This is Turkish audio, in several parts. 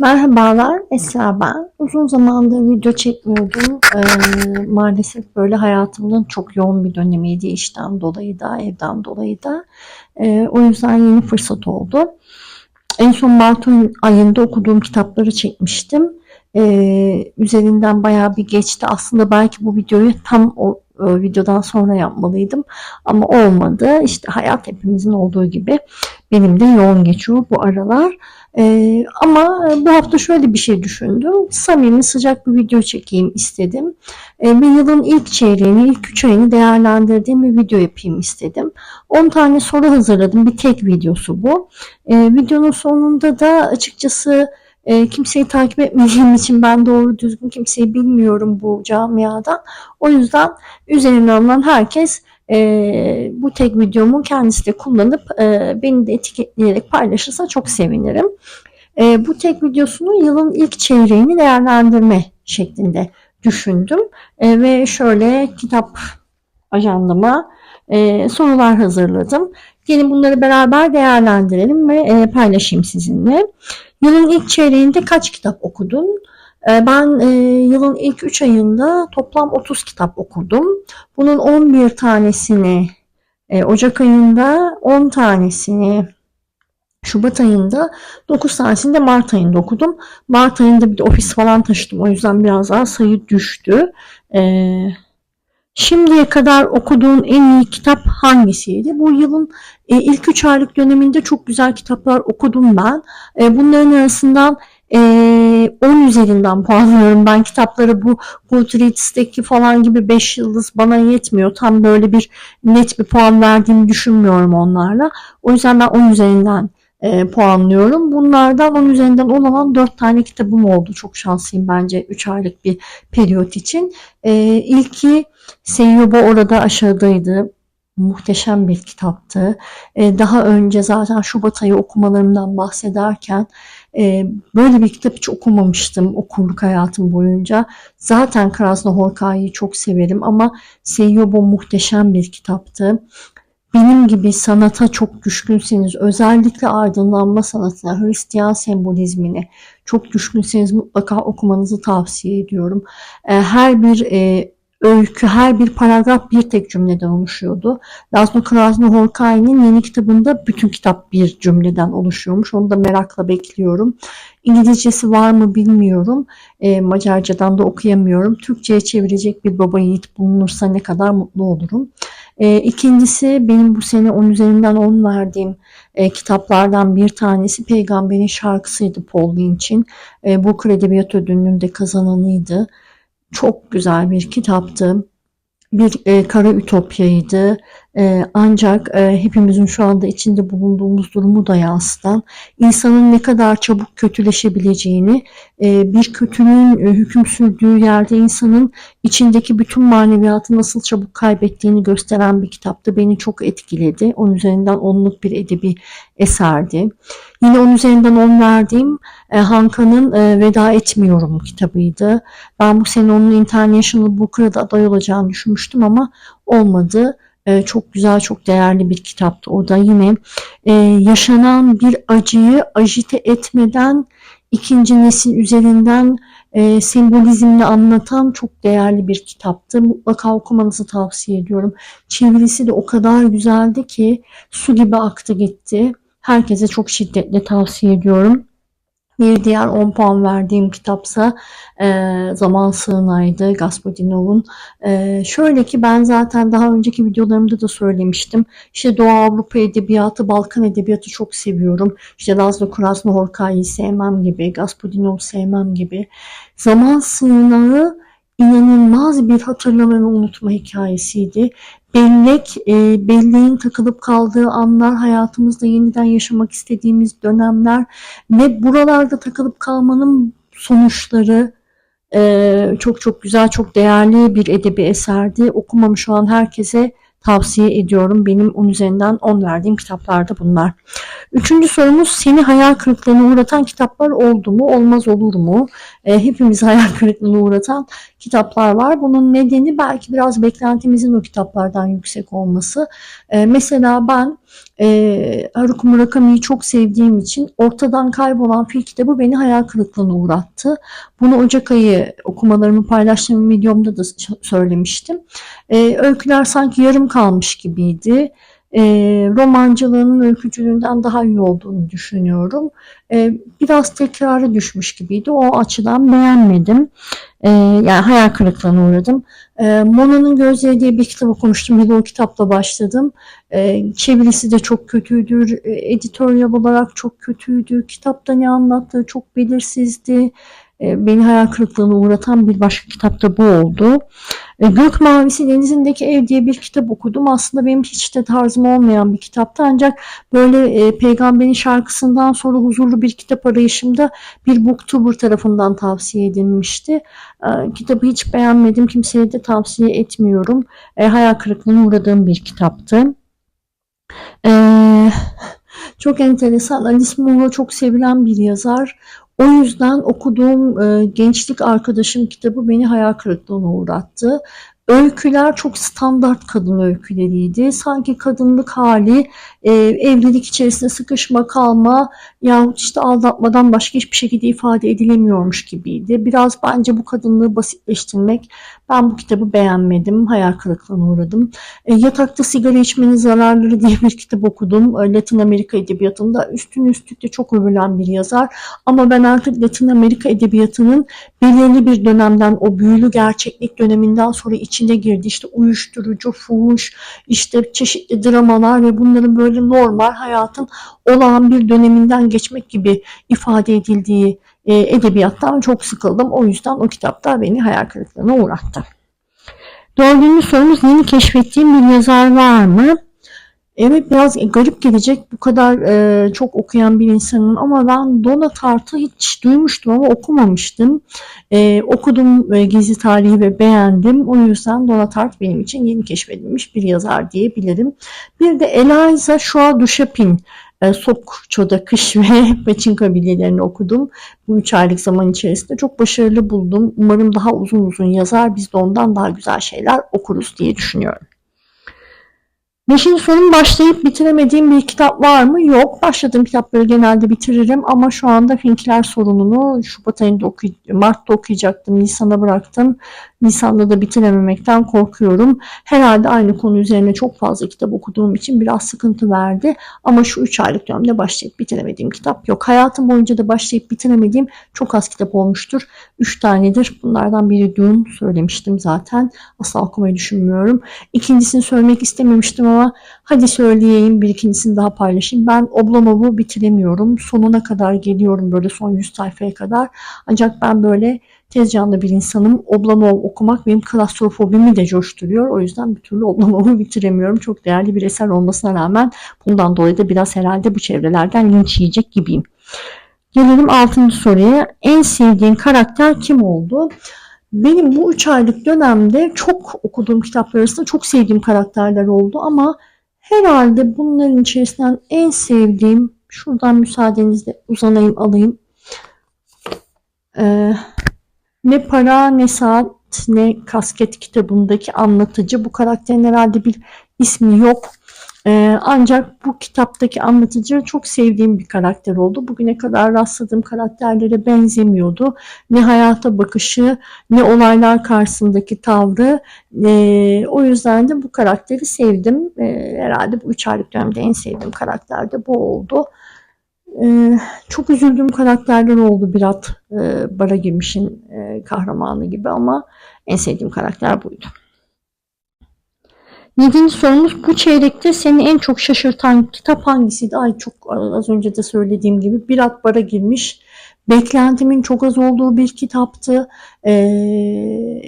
Merhabalar Esra ben. Uzun zamandır video çekmiyordum. Ee, maalesef böyle hayatımın çok yoğun bir dönemiydi. işten dolayı da evden dolayı da. Ee, o yüzden yeni fırsat oldu. En son Mart ayında okuduğum kitapları çekmiştim. Ee, üzerinden bayağı bir geçti. Aslında belki bu videoyu tam o videodan sonra yapmalıydım. Ama olmadı. İşte hayat hepimizin olduğu gibi benim de yoğun geçiyor bu aralar. Ee, ama bu hafta şöyle bir şey düşündüm. Samimi sıcak bir video çekeyim istedim. Bir yılın ilk çeyreğini, ilk üç ayını değerlendirdiğim bir video yapayım istedim. 10 tane soru hazırladım. Bir tek videosu bu. Ee, videonun sonunda da açıkçası e, kimseyi takip etmediğim için ben doğru düzgün kimseyi bilmiyorum bu camiadan. O yüzden üzerine alınan herkes e, bu tek videomu kendisi de kullanıp e, beni de etiketleyerek paylaşırsa çok sevinirim. E, bu tek videosunu yılın ilk çeyreğini değerlendirme şeklinde düşündüm. E, ve şöyle kitap ajandama e, sorular hazırladım. Gelin bunları beraber değerlendirelim ve e, paylaşayım sizinle. Yılın ilk çeyreğinde kaç kitap okudun? Ee, ben e, yılın ilk 3 ayında toplam 30 kitap okudum. Bunun 11 tanesini e, Ocak ayında, 10 tanesini Şubat ayında, 9 tanesini de Mart ayında okudum. Mart ayında bir de ofis falan taşıdım. O yüzden biraz daha sayı düştü. Ee, şimdiye kadar okuduğun en iyi kitap hangisiydi? Bu yılın e, ilk 3 aylık döneminde çok güzel kitaplar okudum ben. bunların arasından e, ee, 10 üzerinden puanlıyorum. Ben kitapları bu Goodreads'teki falan gibi 5 yıldız bana yetmiyor. Tam böyle bir net bir puan verdiğimi düşünmüyorum onlarla. O yüzden ben 10 üzerinden e, puanlıyorum. Bunlardan 10 üzerinden 10 olan 4 tane kitabım oldu. Çok şanslıyım bence 3 aylık bir periyot için. E, ilki Seyyobo orada aşağıdaydı muhteşem bir kitaptı. E, daha önce zaten Şubat ayı okumalarımdan bahsederken e, böyle bir kitap hiç okumamıştım okurluk hayatım boyunca. Zaten Krasnohorka'yı çok severim ama Seyyobo muhteşem bir kitaptı. Benim gibi sanata çok düşkünseniz, özellikle aydınlanma sanatına, Hristiyan sembolizmine çok düşkünseniz mutlaka okumanızı tavsiye ediyorum. E, her bir e, öykü her bir paragraf bir tek cümleden oluşuyordu. Laszlo Krasnohorkai'nin yeni kitabında bütün kitap bir cümleden oluşuyormuş. Onu da merakla bekliyorum. İngilizcesi var mı bilmiyorum. E, Macarcadan da okuyamıyorum. Türkçe'ye çevirecek bir baba yiğit bulunursa ne kadar mutlu olurum. E, ikincisi benim bu sene 10 üzerinden 10 verdiğim e, kitaplardan bir tanesi Peygamberin şarkısıydı Paul Lynch'in. E, bu Edebiyat Ödülü'nün de kazananıydı. Çok güzel bir kitaptı. Bir e, kara ütopyaydı. E, ancak e, hepimizin şu anda içinde bulunduğumuz durumu da yansıtan, insanın ne kadar çabuk kötüleşebileceğini, e, bir kötünün e, hüküm sürdüğü yerde insanın içindeki bütün maneviyatı nasıl çabuk kaybettiğini gösteren bir kitaptı. Beni çok etkiledi. Onun üzerinden onluk bir edebi eserdi. Yine onun üzerinden on verdiğim e, Hanka'nın e, Veda Etmiyorum kitabıydı. Ben bu sene onun International Booker'a da aday olacağını düşünmüştüm ama olmadı. E, çok güzel, çok değerli bir kitaptı. O da yine e, yaşanan bir acıyı ajite etmeden ikinci nesil üzerinden e, sembolizmle anlatan çok değerli bir kitaptı. Mutlaka okumanızı tavsiye ediyorum. Çevirisi de o kadar güzeldi ki su gibi aktı gitti. Herkese çok şiddetle tavsiye ediyorum. Bir diğer 10 puan verdiğim kitapsa e, Zaman Sığınay'dı Gaspodinov'un. E, şöyle ki ben zaten daha önceki videolarımda da söylemiştim. İşte Doğu Avrupa Edebiyatı, Balkan Edebiyatı çok seviyorum. İşte Lazlo Krasnohorka'yı sevmem gibi, Gaspodinov sevmem gibi. Zaman Sığınağı inanılmaz bir hatırlama ve unutma hikayesiydi. Bellek, e, belleğin takılıp kaldığı anlar, hayatımızda yeniden yaşamak istediğimiz dönemler ve buralarda takılıp kalmanın sonuçları e, çok çok güzel, çok değerli bir edebi eserdi. Okumamış olan herkese tavsiye ediyorum. Benim 10 üzerinden 10 verdiğim kitaplarda bunlar. Üçüncü sorumuz seni hayal kırıklığına uğratan kitaplar oldu mu? Olmaz olur mu? E, hepimiz hayal kırıklığına uğratan kitaplar var. Bunun nedeni belki biraz beklentimizin o kitaplardan yüksek olması. E, mesela ben e, Haruki Murakami'yi çok sevdiğim için ortadan kaybolan fil kitabı beni hayal kırıklığına uğrattı. Bunu Ocak ayı okumalarımı paylaştığım videomda da söylemiştim. E, öyküler sanki yarım kalmış gibiydi e, romancılığının öykücülüğünden daha iyi olduğunu düşünüyorum. E, biraz tekrarı düşmüş gibiydi. O açıdan beğenmedim. E, yani hayal kırıklığına uğradım. E, Mona'nın Gözleri diye bir kitap okumuştum. Bir o kitapla başladım. E, çevirisi de çok kötüydü. E, editoryal olarak çok kötüydü. Kitapta ne anlattığı çok belirsizdi. E, beni hayal kırıklığına uğratan bir başka kitap da bu oldu. E, Gök Mavisi Denizindeki Ev diye bir kitap okudum. Aslında benim hiç de tarzım olmayan bir kitaptı ancak böyle e, Peygamberin şarkısından sonra huzurlu bir kitap arayışımda bir booktuber tarafından tavsiye edilmişti. E, kitabı hiç beğenmedim. Kimseye de tavsiye etmiyorum. E, hayal kırıklığına uğradığım bir kitaptı. Eee çok enteresan. Alice Munro çok sevilen bir yazar. O yüzden okuduğum e, gençlik arkadaşım kitabı beni hayal kırıklığına uğrattı. Öyküler çok standart kadın öyküleriydi. Sanki kadınlık hali e, evlilik içerisinde sıkışma kalma yahut işte aldatmadan başka hiçbir şekilde ifade edilemiyormuş gibiydi. Biraz bence bu kadınlığı basitleştirmek. Ben bu kitabı beğenmedim. Hayal kırıklığına uğradım. E, yatakta sigara içmenin zararları diye bir kitap okudum. E, Latin Amerika edebiyatında üstün üstlükte çok övülen bir yazar. Ama ben artık Latin Amerika edebiyatının belirli bir dönemden o büyülü gerçeklik döneminden sonra içine girdi. İşte uyuşturucu, fuhuş, işte çeşitli dramalar ve bunların böyle normal hayatın olağan bir döneminden geçmek gibi ifade edildiği e, edebiyattan çok sıkıldım. O yüzden o kitapta beni hayal kırıklığına uğrattı. Dördüncü sorumuz yeni keşfettiğim bir yazar var mı? Evet biraz garip gelecek bu kadar e, çok okuyan bir insanın ama ben Donna Tartt'ı hiç duymuştum ama okumamıştım. E, okudum e, Gezi Tarihi ve beğendim. O yüzden Donna Tart benim için yeni keşfedilmiş bir yazar diyebilirim. Bir de Eliza Şua Duşapin e, Sokço'da kış ve Beçin kabilelerini okudum. Bu üç aylık zaman içerisinde çok başarılı buldum. Umarım daha uzun uzun yazar. Biz de ondan daha güzel şeyler okuruz diye düşünüyorum. Beşinci sorum başlayıp bitiremediğim bir kitap var mı? Yok. Başladığım kitapları genelde bitiririm ama şu anda Finkler sorununu Şubat ayında okuy Mart'ta okuyacaktım. Nisan'a bıraktım. Nisan'da da bitirememekten korkuyorum. Herhalde aynı konu üzerine çok fazla kitap okuduğum için biraz sıkıntı verdi. Ama şu 3 aylık dönemde başlayıp bitiremediğim kitap yok. Hayatım boyunca da başlayıp bitiremediğim çok az kitap olmuştur. 3 tanedir. Bunlardan biri Dune söylemiştim zaten. Asla okumayı düşünmüyorum. İkincisini söylemek istememiştim ama hadi söyleyeyim bir ikincisini daha paylaşayım. Ben Oblomov'u bitiremiyorum. Sonuna kadar geliyorum böyle son 100 sayfaya kadar. Ancak ben böyle tez canlı bir insanım. Oblamov okumak benim klastrofobimi de coşturuyor. O yüzden bir türlü Oblamov'u bitiremiyorum. Çok değerli bir eser olmasına rağmen bundan dolayı da biraz herhalde bu çevrelerden linç yiyecek gibiyim. Gelelim 6. soruya. En sevdiğin karakter kim oldu? Benim bu 3 aylık dönemde çok okuduğum kitaplar arasında çok sevdiğim karakterler oldu ama herhalde bunların içerisinden en sevdiğim şuradan müsaadenizle uzanayım alayım. Ee, ne para ne saat ne kasket kitabındaki anlatıcı. Bu karakterin herhalde bir ismi yok. Ee, ancak bu kitaptaki anlatıcı çok sevdiğim bir karakter oldu. Bugüne kadar rastladığım karakterlere benzemiyordu. Ne hayata bakışı, ne olaylar karşısındaki tavrı. Ee, o yüzden de bu karakteri sevdim. Ee, herhalde bu üç aylık dönemde en sevdiğim karakter de bu oldu. Ee, çok üzüldüğüm karakterler oldu Birat e, Bara Girmiş'in e, kahramanı gibi ama en sevdiğim karakter buydu. Yedinci sorumuz bu çeyrekte seni en çok şaşırtan kitap hangisiydi? Ay çok az önce de söylediğim gibi Birat Bara girmiş. Beklentimin çok az olduğu bir kitaptı. Ee,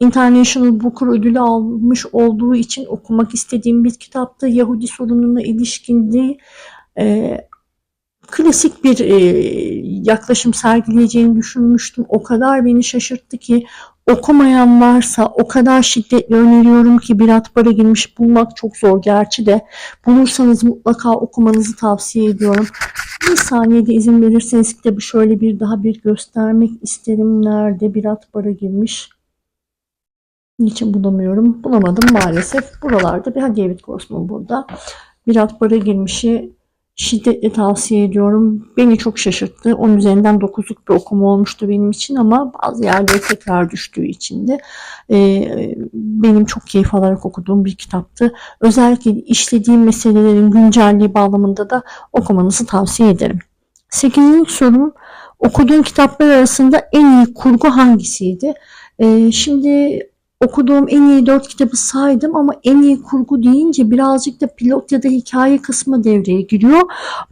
International Booker ödülü almış olduğu için okumak istediğim bir kitaptı. Yahudi sorununa ilişkindi. Ee, klasik bir e, yaklaşım sergileyeceğini düşünmüştüm. O kadar beni şaşırttı ki okumayan varsa o kadar şiddetli öneriyorum ki bir atbara girmiş bulmak çok zor gerçi de bulursanız mutlaka okumanızı tavsiye ediyorum. Bir saniyede izin verirseniz kitabı şöyle bir daha bir göstermek isterim. Nerede bir atbara girmiş? Niçin bulamıyorum? Bulamadım maalesef. Buralarda bir David Grossman burada. Birat Bara girmişi şiddetle tavsiye ediyorum. Beni çok şaşırttı. Onun üzerinden 9'luk bir okuma olmuştu benim için ama bazı yerlere tekrar düştüğü için de e, benim çok keyif alarak okuduğum bir kitaptı. Özellikle işlediğim meselelerin güncelliği bağlamında da okumanızı tavsiye ederim. 8. sorum okuduğum kitaplar arasında en iyi kurgu hangisiydi? E, şimdi okuduğum en iyi dört kitabı saydım ama en iyi kurgu deyince birazcık da pilot ya da hikaye kısmı devreye giriyor.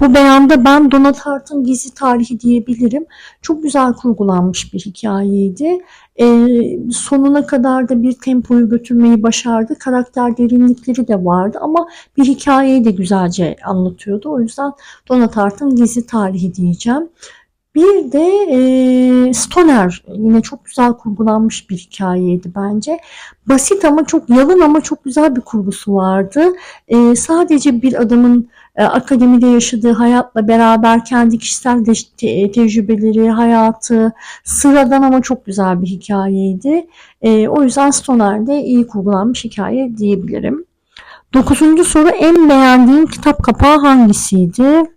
Bu beyanda ben Donat Hart'ın Gizli Tarihi diyebilirim. Çok güzel kurgulanmış bir hikayeydi. Ee, sonuna kadar da bir tempoyu götürmeyi başardı. Karakter derinlikleri de vardı ama bir hikayeyi de güzelce anlatıyordu. O yüzden Donat Hart'ın Gizli Tarihi diyeceğim. Bir de e, Stoner yine çok güzel kurgulanmış bir hikayeydi bence. Basit ama çok yalın ama çok güzel bir kurgusu vardı. E, sadece bir adamın e, akademide yaşadığı hayatla beraber kendi kişisel te, tecrübeleri, hayatı sıradan ama çok güzel bir hikayeydi. E, o yüzden Stoner'de iyi kurgulanmış hikaye diyebilirim. Dokuzuncu soru en beğendiğin kitap kapağı hangisiydi?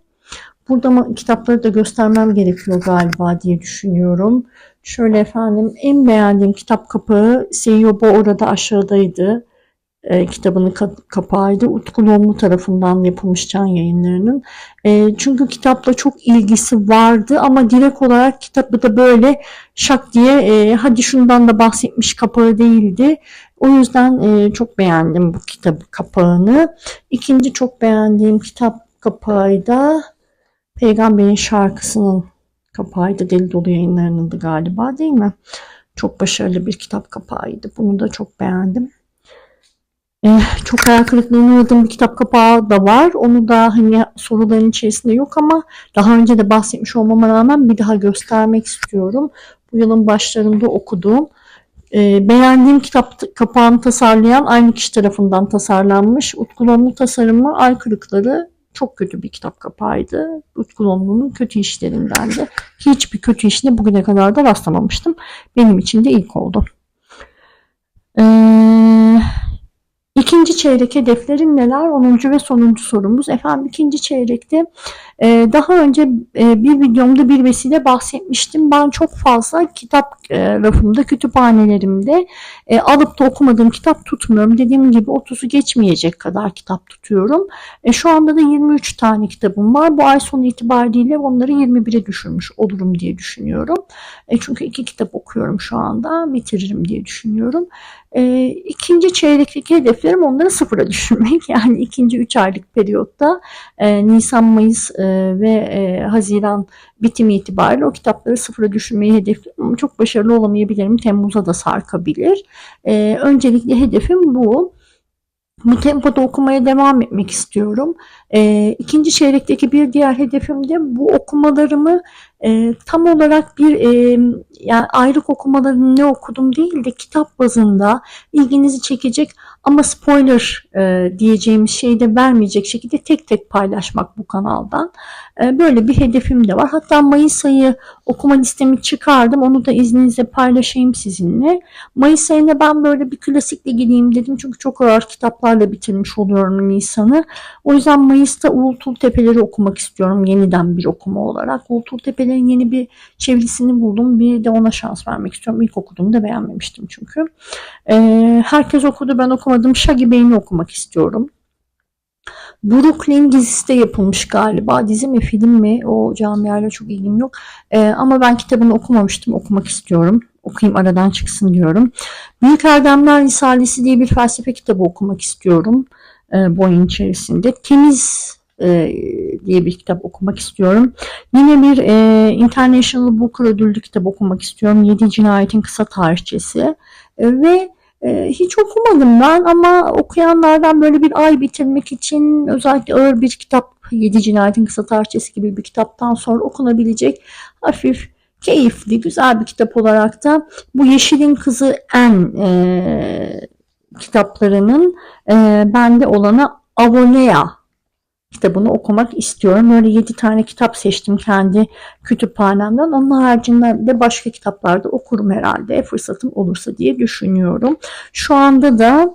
Burada mı kitapları da göstermem gerekiyor galiba diye düşünüyorum. Şöyle efendim en beğendiğim kitap kapağı Seiyobo orada aşağıdaydı. E, kitabının kapağıydı. Utku Lomlu tarafından yapılmış can yayınlarının. E, çünkü kitapla çok ilgisi vardı ama direkt olarak kitabı da böyle şak diye e, hadi şundan da bahsetmiş kapağı değildi. O yüzden e, çok beğendim bu kitabı kapağını. İkinci çok beğendiğim kitap kapağı da Peygamberin şarkısının kapağıydı. Deli Dolu yayınlarınındı galiba değil mi? Çok başarılı bir kitap kapağıydı. Bunu da çok beğendim. Ee, çok hayal kırıklığına uğradığım bir kitap kapağı da var. Onu da hani soruların içerisinde yok ama daha önce de bahsetmiş olmama rağmen bir daha göstermek istiyorum. Bu yılın başlarında okuduğum e, beğendiğim kitap kapağını tasarlayan aynı kişi tarafından tasarlanmış. Utku tasarımı Ay Kırıkları çok kötü bir kitap kapağıydı. Utku Lonlu'nun kötü işlerinden de. Hiçbir kötü işine bugüne kadar da rastlamamıştım. Benim için de ilk oldu. Ee, İkinci çeyrek hedeflerin neler? 10. ve sonuncu sorumuz. Efendim ikinci çeyrekte e, daha önce e, bir videomda bir vesile bahsetmiştim. Ben çok fazla kitap rafımda, kütüphanelerimde e, alıp da okumadığım kitap tutmuyorum. Dediğim gibi 30'u geçmeyecek kadar kitap tutuyorum. Şu anda da 23 tane kitabım var. Bu ay sonu itibariyle onları 21'e düşürmüş olurum diye düşünüyorum. Çünkü iki kitap okuyorum şu anda. Bitiririm diye düşünüyorum. E, ikinci çeyrekteki hedeflerim onları sıfıra düşürmek. Yani ikinci üç aylık periyotta e, Nisan, Mayıs e, ve e, Haziran bitimi itibariyle o kitapları sıfıra düşürmeyi hedefliyorum. Ama çok başarılı olamayabilirim. Temmuz'a da sarkabilir. E, öncelikle hedefim bu bu tempoda okumaya devam etmek istiyorum. E, ikinci çeyrekteki bir diğer hedefim de bu okumalarımı e, tam olarak bir e, yani ayrık okumalarını ne okudum değil de kitap bazında ilginizi çekecek ama spoiler e, diyeceğimiz şeyi de vermeyecek şekilde tek tek paylaşmak bu kanaldan. E, böyle bir hedefim de var. Hatta Mayıs ayı okuma listemi çıkardım. Onu da izninizle paylaşayım sizinle. Mayıs ayında ben böyle bir klasikle gideyim dedim. Çünkü çok ağır kitaplarla bitirmiş oluyorum Nisan'ı. O yüzden Mayıs'ta Uğultul Tepeleri okumak istiyorum yeniden bir okuma olarak. Uğultul Tepelerin yeni bir çevirisini buldum. Bir de ona şans vermek istiyorum. İlk okuduğumda beğenmemiştim çünkü. E, herkes okudu ben okumadım. Shaggy Bey'ini okumak istiyorum. Brooklyn dizisi yapılmış galiba. Dizi mi film mi o camiayla çok ilgim yok. Ee, ama ben kitabını okumamıştım. Okumak istiyorum. Okuyayım aradan çıksın diyorum. Büyük Erdemler Risalesi diye bir felsefe kitabı okumak istiyorum. E, bu içerisinde. Temiz e, diye bir kitap okumak istiyorum. Yine bir e, International Booker ödüllü kitap okumak istiyorum. Yedi Cinayetin Kısa Tarihçesi. E, ve e, hiç okumadım ben ama okuyanlardan böyle bir ay bitirmek için özellikle ağır bir kitap Yedi Cinayetin Kısa Tarihçesi gibi bir kitaptan sonra okunabilecek hafif keyifli, güzel bir kitap olarak da bu Yeşilin Kızı En e, kitaplarının e, bende olanı Avonea kitabını okumak istiyorum. Böyle 7 tane kitap seçtim kendi kütüphanemden. Onun haricinde de başka kitaplarda okurum herhalde fırsatım olursa diye düşünüyorum. Şu anda da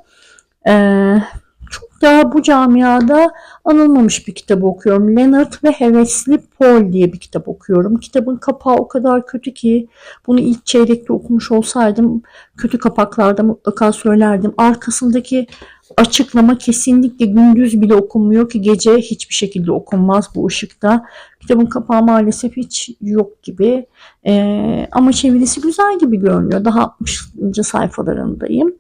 e, çok daha bu camiada anılmamış bir kitap okuyorum. Leonard ve Hevesli Paul diye bir kitap okuyorum. Kitabın kapağı o kadar kötü ki bunu ilk çeyrekte okumuş olsaydım kötü kapaklarda mutlaka söylerdim. Arkasındaki açıklama kesinlikle gündüz bile okunmuyor ki gece hiçbir şekilde okunmaz bu ışıkta. Kitabın kapağı maalesef hiç yok gibi. Ee, ama çevirisi güzel gibi görünüyor. Daha 60. sayfalarındayım.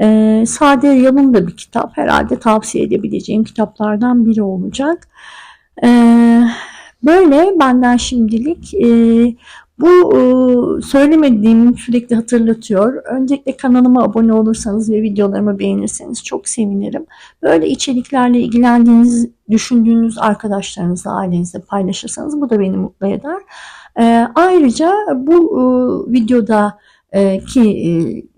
Ee, Sade Yalın da bir kitap. Herhalde tavsiye edebileceğim kitaplardan biri olacak. Ee, böyle benden şimdilik e, bu e, söylemediğimi sürekli hatırlatıyor. Öncelikle kanalıma abone olursanız ve videolarımı beğenirseniz çok sevinirim. Böyle içeriklerle ilgilendiğiniz, düşündüğünüz arkadaşlarınızla, ailenizle paylaşırsanız bu da beni mutlu eder. Ee, ayrıca bu e, videoda e, ki e,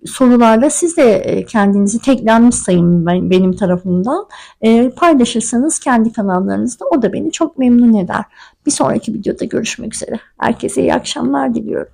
sorularla siz de e, kendinizi teklenmiş sayın ben- benim tarafımdan E, paylaşırsanız kendi kanallarınızda o da beni çok memnun eder. Bir sonraki videoda görüşmek üzere. Herkese iyi akşamlar diliyorum.